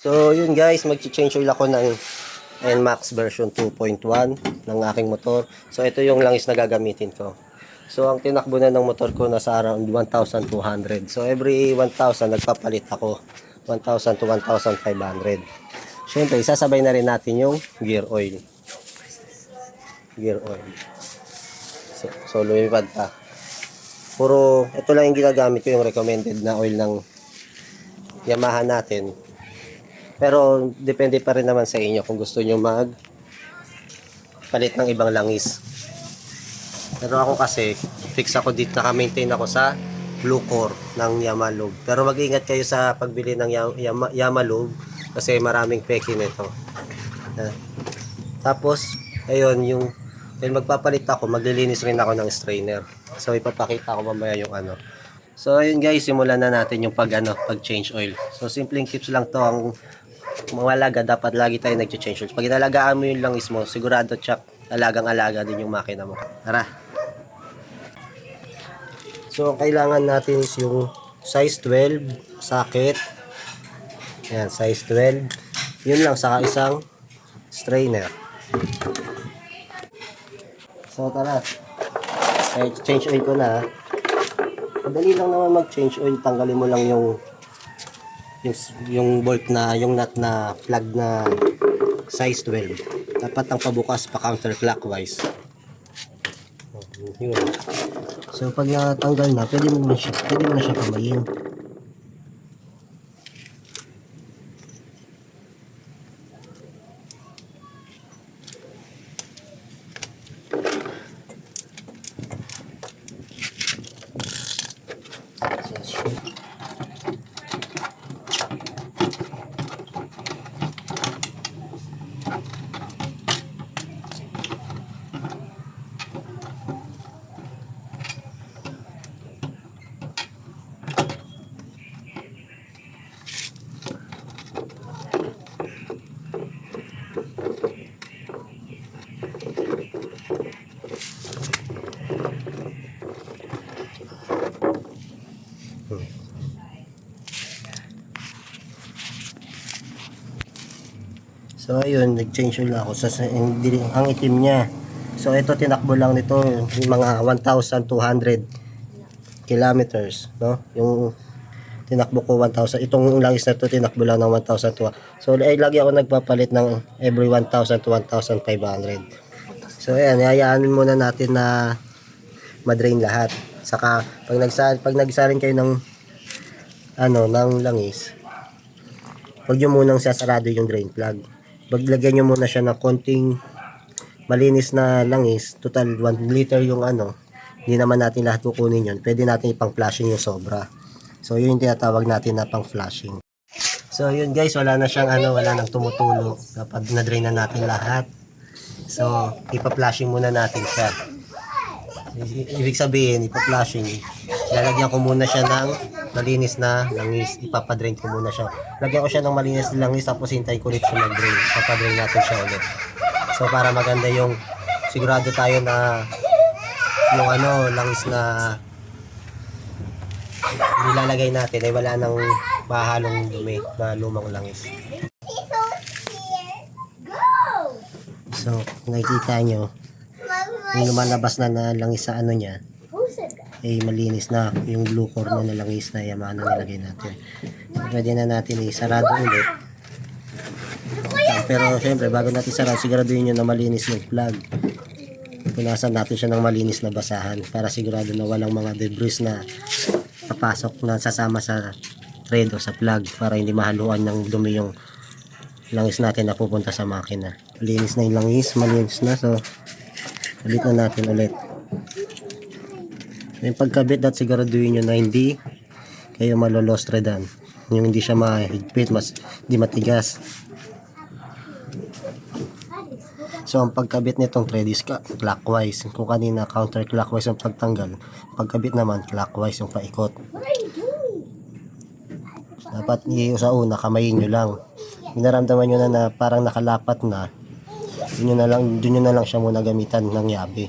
So, yun guys, mag-change oil ako ng NMAX version 2.1 ng aking motor. So, ito yung langis na gagamitin ko. So, ang tinakbo na ng motor ko nasa around 1,200. So, every 1,000 nagpapalit ako. 1,000 to 1,500. Siyempre, isasabay na rin natin yung gear oil. Gear oil. So, so lumipad pa. Puro, ito lang yung ginagamit ko yung recommended na oil ng Yamaha natin. Pero depende pa rin naman sa inyo kung gusto nyo mag palit ng ibang langis. Pero ako kasi, fix ako dito, naka-maintain ako sa Blue Core ng Yamalog. Pero mag-ingat kayo sa pagbili ng Yam- Yama- Yamalog kasi maraming peke nito. Tapos, ayun, yung dahil magpapalit ako, maglilinis rin ako ng strainer. So, ipapakita ko mamaya yung ano. So, ayun guys, simulan na natin yung pag, ano, pag change oil. So, simpleng tips lang to. Ang mga alaga, dapat lagi tayo nag-change oil. Pag inalagaan mo yung langis mo, sigurado tsak, alagang-alaga din yung makina mo. Tara! So, ang kailangan natin is yung size 12 socket. Ayan, size 12. Yun lang, saka isang strainer. So, tara. Eh, change oil ko na. Madali lang naman mag-change oil. Tanggalin mo lang yung yung, yung bolt na, yung nut na plug na size 12. Dapat ang pabukas pa counterclockwise. Oh, Yun. So, pag natanggal na, pwede mo na siya, pwede mo na siya kamayin. So ayun, nag-change oil ako sa ang itim niya. So ito tinakbo lang nito yung mga 1,200 kilometers, no? Yung tinakbo ko 1,000. Itong langis na to tinakbo lang ng 1,200. So ay lagi ako nagpapalit ng every 1,000 to 1,500. So ayan, hayaan muna natin na madrain lahat. Saka pag nagsal pag nagsalin kayo ng ano, ng langis, Huwag nyo munang sasarado yung drain plug. Paglagyan nyo muna siya ng konting malinis na langis. Total 1 liter yung ano. Hindi naman natin lahat kukunin yun. Pwede natin ipang flashing yung sobra. So yun yung tinatawag natin na pang flashing. So yun guys, wala na siyang ano, wala nang tumutulo. Kapag na-drain na natin lahat. So ipa-flashing muna natin siya. Ibig sabihin, ipa-flashing, lalagyan ko muna siya ng malinis na langis. Ipapadrain ko muna siya. Lagyan ko siya ng malinis na langis tapos hintay ko ulit siya mag-drain. Ipapadrain natin siya ulit. So para maganda yung sigurado tayo na yung ano, langis na nilalagay natin ay wala nang mahalong dumi na lumang langis. So, nakikita nyo, yung lumalabas na na langis sa ano niya, ay malinis na yung blue core na nalangis na Yamaha na nilagay natin. Pwede na natin isarado ulit. Ah, Pero syempre, bago natin sarado, siguraduhin nyo na malinis yung plug. Punasan natin siya ng malinis na basahan para sigurado na walang mga debris na papasok na sasama sa thread o sa plug para hindi mahaluan ng dumi yung langis natin na pupunta sa makina. Malinis na yung langis, malinis na. So, ulit na natin ulit. Yung pagkabit at siguraduhin nyo na hindi kayo malolostredan. Yung hindi siya mahigpit, mas hindi matigas. So, ang pagkabit nitong thread is clockwise. Kung kanina counterclockwise yung pagtanggal, pagkabit naman clockwise yung paikot. Dapat i- sa una, kamayin nyo lang. Inaramdaman nyo na na parang nakalapat na, yun na lang, nyo na lang siya muna gamitan ng yabe.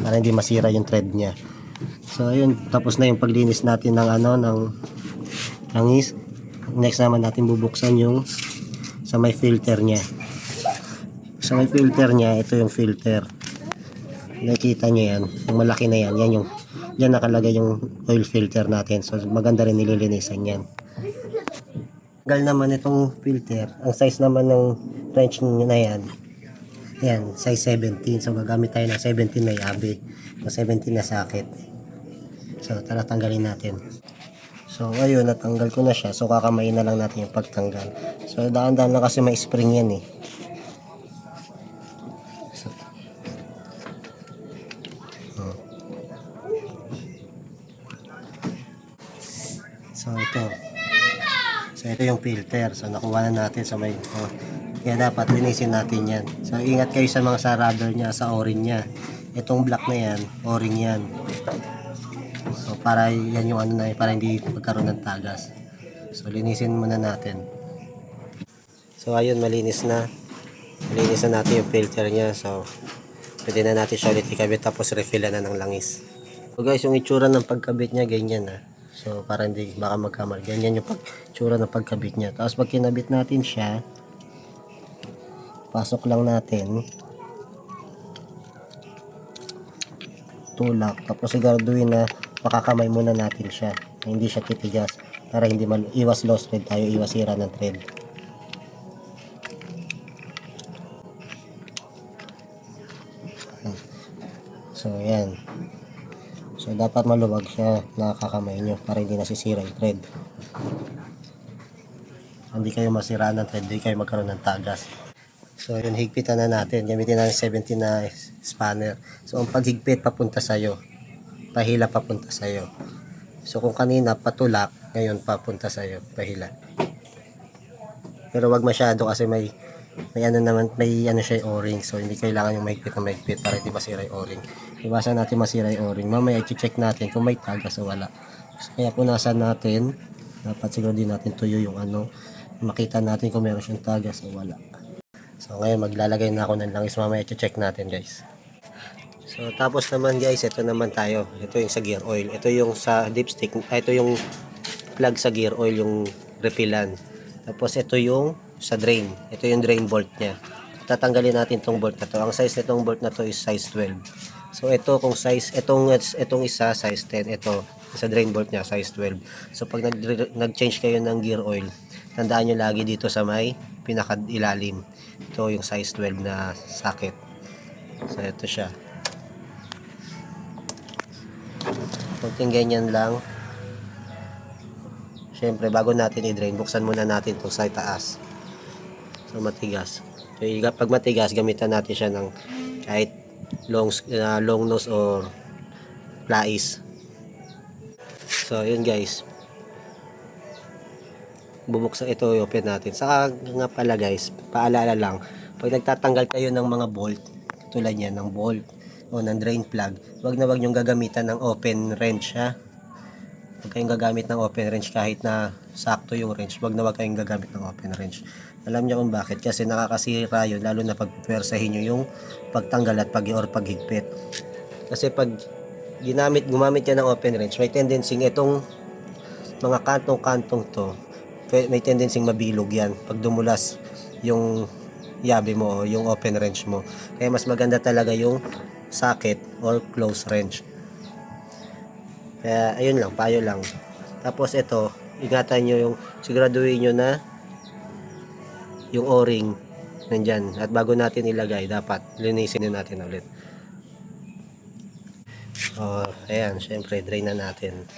Para hindi masira yung thread niya. So ayun, tapos na yung paglinis natin ng ano, ng langis. next naman natin bubuksan yung sa may filter niya. Sa may filter niya, ito yung filter. Nakikita nyo yan. Yung malaki na yan. Yan yung yan nakalagay yung oil filter natin. So maganda rin nililinisan yan. Gal naman itong filter. Ang size naman ng wrench na yan. Yan, size 17. So gagamit tayo ng 17 na yabe. O 17 na socket. So tara tanggalin natin. So ayun, natanggal ko na siya. So kakamayin na lang natin yung pagtanggal. So daan-daan lang kasi may spring yan eh. So, oh. So ito. So ito yung filter. So nakuha na natin sa may oh. Kaya dapat linisin natin yan. So ingat kayo sa mga sarador niya, sa o-ring niya. Itong black na yan, o-ring yan. So para yan yung ano na para hindi magkaroon ng tagas. So linisin muna natin. So ayun malinis na. Malinis na natin yung filter niya. So pwede na natin siya ulit ikabit tapos refillan na ng langis. So guys, yung itsura ng pagkabit niya ganyan na. So para hindi baka magkamali. Ganyan yung pagtsura ng pagkabit niya. Tapos pag kinabit natin siya, pasok lang natin. Tulak. Tapos siguraduhin na makakamay muna natin siya. Hindi siya titigas. Para hindi mal iwas loss thread tayo, iwas sira ng thread. So, yan. So, dapat maluwag siya nakakamay nyo para hindi nasisira yung thread. Hindi kayo masiraan ng thread, hindi kayo magkaroon ng tagas. So, yun, higpitan na natin. Gamitin natin 17 na spanner. So, ang paghigpit papunta sa'yo. Pahila papunta sa'yo. So, kung kanina patulak, ngayon papunta sa'yo. Pahila. Pero wag masyado kasi may may ano naman, may ano siya yung o-ring. So, hindi kailangan yung mahigpit na mahigpit para hindi masira yung o-ring. Iwasan natin masira yung o-ring. Mamaya, i-check natin kung may tagas o wala. So, kaya punasan natin. Dapat siguro din natin tuyo yung ano. Makita natin kung meron siyang tagas o wala. So, ngayon, maglalagay na ako ng langis. Mamaya, i-check natin, guys. So, tapos naman, guys, ito naman tayo. Ito yung sa gear oil. Ito yung sa dipstick. Ah, ito yung plug sa gear oil, yung refillan. Tapos, ito yung sa drain. Ito yung drain bolt niya. Tatanggalin natin tong bolt na to. Ang size nitong bolt na to is size 12. So ito kung size itong itong isa size 10, ito sa drain bolt niya size 12. So pag nag nag-change kayo ng gear oil, tandaan niyo lagi dito sa may pinakailalim. Ito yung size 12 na socket. So ito siya. Kunting ganyan lang. Siyempre, bago natin i-drain, buksan muna natin itong sa taas. So, matigas. So, pag matigas, gamitan natin siya ng kahit long, uh, long nose or plais. So, yun guys. Bubuksan ito, i-open natin. Saka nga pala guys, paalala lang, pag nagtatanggal kayo ng mga bolt, tulad yan, ng bolt o ng drain plug, wag na wag yung gagamitan ng open wrench ha. Huwag kayong gagamit ng open wrench kahit na sakto yung wrench. Huwag na huwag kayong gagamit ng open wrench. Alam niyo kung bakit? Kasi nakakasira yun, lalo na pag pwersahin nyo yung pagtanggal at pag or paghigpit. Kasi pag ginamit, gumamit yan ng open wrench, may tendency itong mga kantong-kantong to, may tendency mabilog yan pag dumulas yung yabe mo o yung open wrench mo. Kaya mas maganda talaga yung socket or close wrench. Kaya ayun lang, payo lang. Tapos ito, ingatan nyo yung, siguraduhin nyo na yung o-ring nandyan. At bago natin ilagay, dapat linisin na natin ulit. So, ayan, syempre, drain na natin.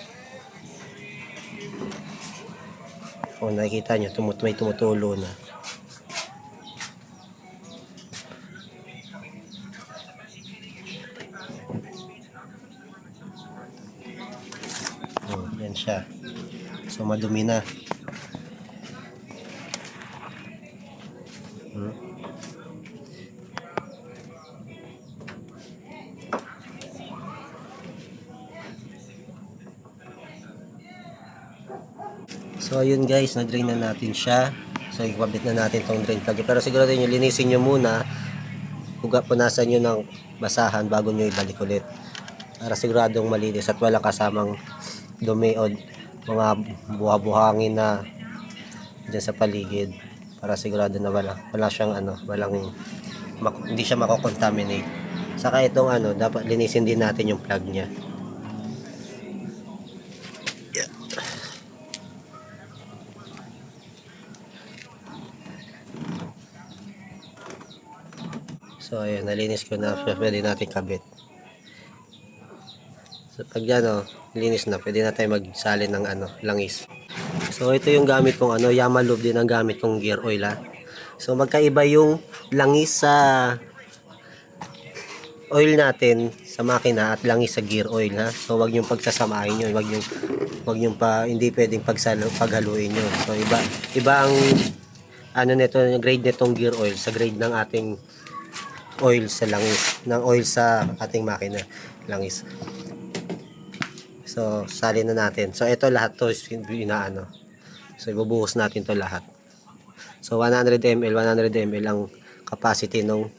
Kung nakikita nyo, tumut may tumutulo na. Oh, yan siya. So, madumi na. So, ayun guys, na-drain na natin siya. So, ikabit na natin tong drain plug. Pero siguro yung linisin nyo muna. Huga, punasan nyo ng basahan bago nyo ibalik ulit. Para siguradong malinis at walang kasamang dumi o mga buha-buhangin na dyan sa paligid para sigurado na wala wala siyang ano walang mak- hindi siya mako-contaminate. Saka itong ano dapat linisin din natin yung plug niya. So ayun nalinis ko na siya. Pwede natin kabit. So pag yan oh, linis na pwede na tayo magsalin ng ano langis So ito yung gamit kong ano, Yamalove din ang gamit kong gear oil ha. So magkaiba yung langis sa oil natin sa makina at langis sa gear oil ha. So wag yung pagsasamahin yun, wag yung wag yung pa hindi pwedeng pagsalo paghaluin yun. So iba iba ang ano nito, grade nitong gear oil sa grade ng ating oil sa langis, ng oil sa ating makina, langis. So, salin na natin. So, ito lahat to is inaano. So, ibubuhos natin to lahat. So, 100 ml, 100 ml ang capacity nung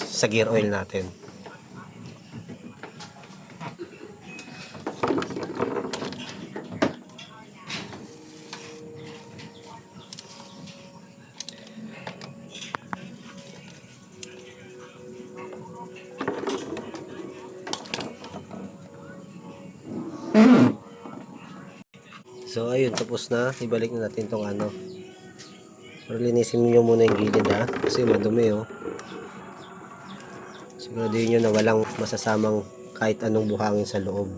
sa gear oil natin. So, ayun, tapos na. Ibalik na natin tong ano. Pero linisin nyo muna yung gilid ha. Kasi madumi oh. Siguraduhin nyo na walang masasamang kahit anong buhangin sa loob.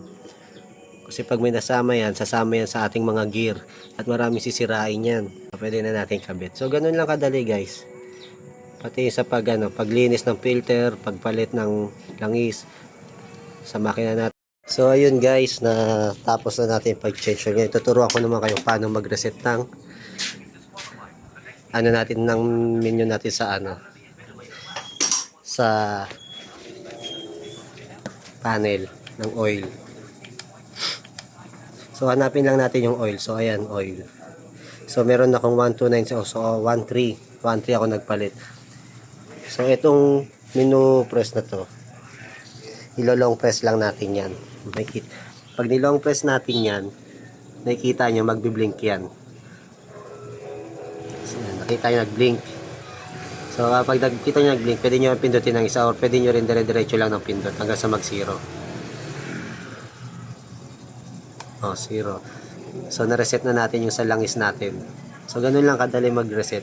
Kasi pag may nasama yan, sasama yan sa ating mga gear. At maraming sisirain yan. Pwede na natin kabit. So, ganun lang kadali guys. Pati sa pag, ano, paglinis ng filter, pagpalit ng langis sa makina natin. So ayun guys, na tapos na natin pag-change. Ngayon, tuturuan ko naman kayo paano mag-reset ng ano natin ng menu natin sa ano sa panel ng oil. So hanapin lang natin yung oil. So ayan, oil. So meron akong 129 so, so 13. 13 ako nagpalit. So itong menu press na to, ilo-long press lang natin yan. Makikita. Pag nilong press natin yan, nakikita nyo, magbiblink yan. So, nakita nyo nag-blink. So, kapag nakita nyo nag-blink, pwede nyo pindutin ng isa or pwede nyo rin dire-diretso lang ng pindot hanggang sa mag-zero. Oh, zero. So, na-reset na natin yung sa langis natin. So, ganun lang kadali mag-reset.